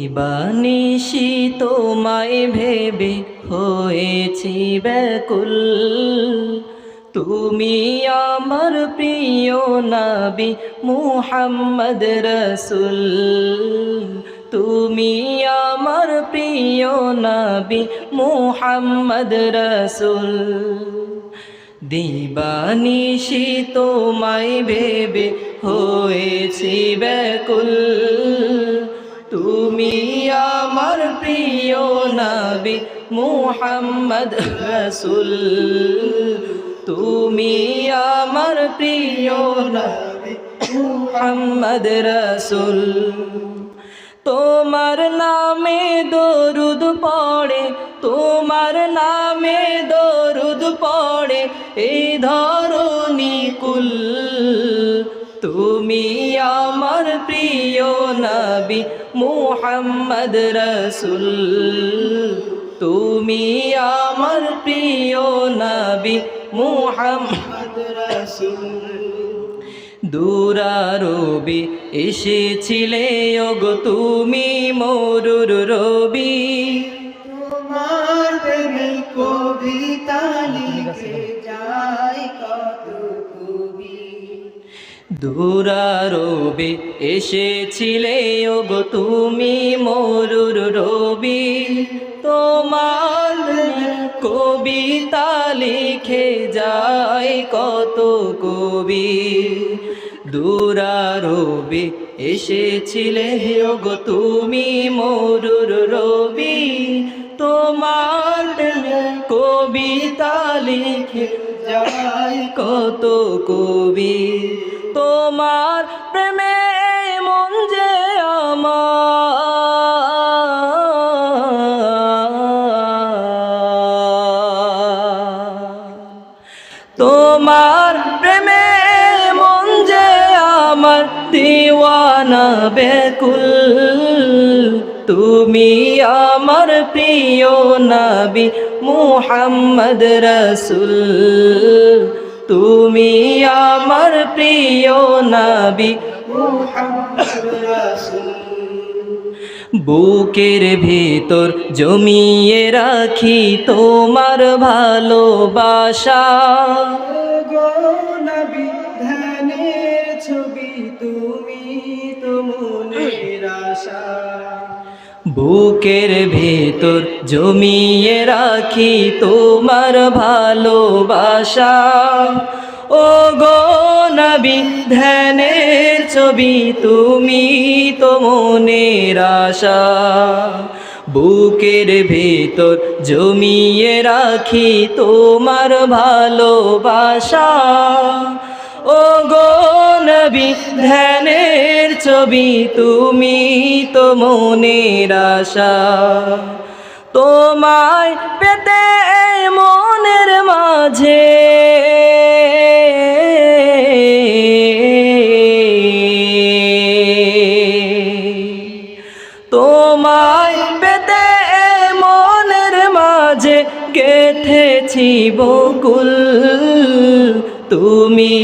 দিবানিশি তোমায় ভেবে হয়েছি ব্যাকুল। তুমি আমার প্রিয় নবী মুহাম্মদ রসুল। তুমি আমার প্রিয় নাবি মুহাম্মদ রসুল। দিবানিশি তোমায় ভেবে হয়েছি ব্যাকুল। তুমি আমার প্রিয় নবী মুহাম্মদ রসুল। তুমি আমার প্রিয় নবী মুহাম্মদ রসুল। তোমার নামে দরুদ পড়ে, তোমার নামে দরুদ পড়ে, এই ধরণী কুল। তুমি আমার প্রিয় নবী মুহাম্মদ রসুল। তুমি আমার প্রিয় নবী মুহাম্মদ রসুল। দূরারবি এসেছিলে ওগো তুমি মরুর রবি। তোমার কবিতা লিখে দূরারবি এসেছিলে, ওগো তুমি মরুর রবি। তোমার কবিতা লিখে যায় কত কবি। দূরারবি এসেছিলে, ওগো তুমি মরুর রবি। তোমার কবিতা লিখে যায় কত কবি। তোমার প্রেমে মন যে তোমার প্রেমে মন যে আমার দিওয়ানা বেকুল। তুমি আমার প্রিয় নবী মুহাম্মদ রসুল। তুমি আমার প্রিয় নাবি। বুকের ভেতর জমিয়ে রাখি তোমার ভালোবাসা। বুকের ভেতর জমিয়ে রাখি তোমার ভালোবাসা। ও গো নবী, ধ্যানের ছবি তুমি তো মনের আশা। বুকের ভেতর জমিয়ে রাখি তোমার ভালোবাসা। ও গো নবী, ধ্যানের ছবি তুমি তো মনের আশা। তোমায় পেতে মনের মাঝে তোমায় পেতে মনের মাঝে গেথেছি বকুল। তুমি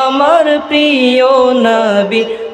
আমার প্রিয় নবী